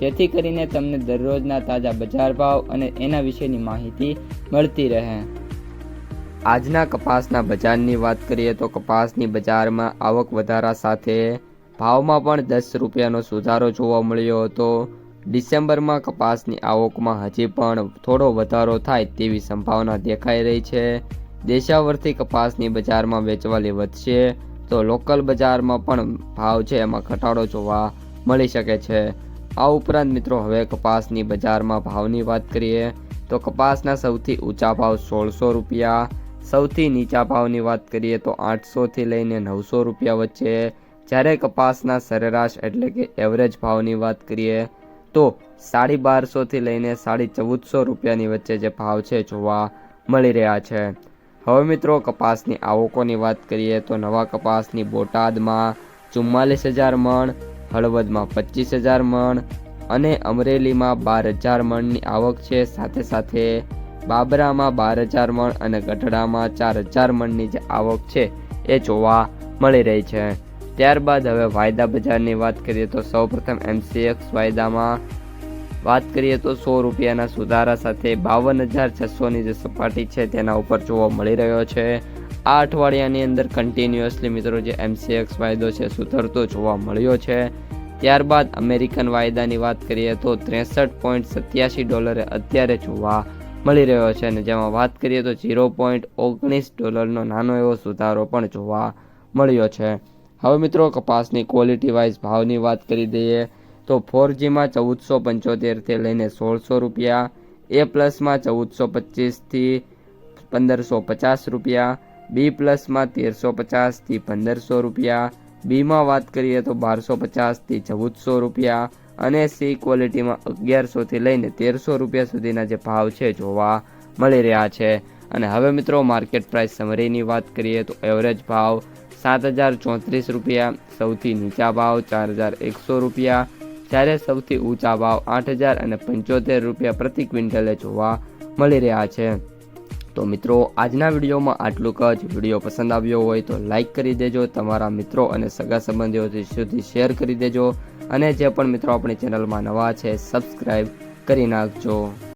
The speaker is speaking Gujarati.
જેથી કરીને તમને દરરોજના તાજા બજાર ભાવ અને એના વિશેની માહિતી મળતી રહે. આજના કપાસના બજારની વાત કરીએ તો કપાસની બજારમાં આવક વધારા સાથે ભાવમાં પણ દસ રૂપિયાનો સુધારો જોવા મળ્યો હતો. ડિસેમ્બરમાં કપાસની આવકમાં હજી પણ થોડો વધારો થાય તેવી સંભાવના દેખાઈ રહી છે. દેશાવર્તી કપાસની બજારમાં વેચવાલી વધશે તો લોકલ બજારમાં પણ ભાવ છે એમાં ઘટાડો જોવા મળી શકે છે. આ ઉપરાંત મિત્રો હવે કપાસની બજારમાં ભાવની વાત કરીએ, તો કપાસના સૌથી ઊંચા ભાવ સોળસો રૂપિયા, સૌથી નીચા ભાવની વાત કરીએ તો આઠસોથી લઈને નવસો રૂપિયા વચ્ચે. જ્યારે કપાસના સરેરાશ એટલે કે એવરેજ ભાવની વાત કરીએ, તો સાડી બારસોથી લઈને સાડી ચૌદસો રૂપિયાની વચ્ચે જે ભાવ છે જોવા મળી રહ્યા છે. હવે મિત્રો કપાસની આવકોની વાત કરીએ તો નવા કપાસની બોટાદમાં ચુમ્માલીસ હજાર મણ હળવદમાં પચીસ હજાર મણ અને અમરેલીમાં બાર હજાર મણની આવક છે. સાથે સાથે બાબરામાં બાર હજાર મણ અને ગઢડામાં ચાર હજાર મણની જે આવક છે. એ જોવા મળી રહી છે. ત્યારબાદ હવે વાયદા બજારની વાત કરીએ તો સૌપ્રથમ એમસીએક્સ વાયદામાં વાત કરીએ તો સો રૂપિયાના સુધારા સાથે બાવન હજાર છસોની જે સપાટી છે તેના ઉપર જોવા મળી રહ્યો છે. આ અઠવાડિયાની અંદર કન્ટિન્યુઅસલી મિત્રો જે એમસીએક્સ વાયદો છે સુધરતો જોવા મળ્યો છે. ત્યારબાદ અમેરિકન વાયદાની વાત કરીએ તો ત્રેસઠ પોઈન્ટ સત્યાસી ડોલરે અત્યારે જોવા મળી રહ્યો છે અને જેમાં વાત કરીએ તો ઝીરો પોઈન્ટ ઓગણીસ ડોલરનો નાનો એવો સુધારો પણ જોવા મળ્યો છે. હવે મિત્રો કપાસની ક્વોલિટી વાઇઝ ભાવની વાત કરી દઈએ તો ફોર જીમાં ચૌદસો પંચોતેરથી લઈને સોળસો રૂપિયા એ પ્લસમાં ચૌદસો પચીસથી પંદરસો પચાસ રૂપિયા બી પ્લસમાં તેરસો પચાસથી પંદરસો રૂપિયા, બીમાં વાત કરીએ તો બારસો પચાસથી ચૌદસો રૂપિયા અને સી ક્વોલિટીમાં અગિયારસોથી લઈને તેરસો રૂપિયા સુધીના જે ભાવ છે જોવા મળી રહ્યા છે. અને હવે મિત્રો માર્કેટ પ્રાઇસ સમરીની વાત કરીએ તો એવરેજ ભાવ સાત હજાર ચોત્રીસ રૂપિયા, સૌથી નીચા ભાવ ચાર હજાર એકસો રૂપિયા. જ્યારે સૌથી ઊંચા ભાવ આઠ હજાર અને પંચોતેર રૂપિયા પ્રતિ ક્વિન્ટલે જોવા મળી રહ્યા છે. તો મિત્રો, આજના વિડીયોમાં આટલું જ. વીડિયો પસંદ આવ્યો હોય તો લાઇક કરી દેજો, તમારા મિત્રો અને સગા સંબંધીઓ સુધી શેર કરી દેજો અને જે પણ મિત્રો આપણી ચેનલમાં નવા છે સબસ્ક્રાઈબ કરી નાખજો.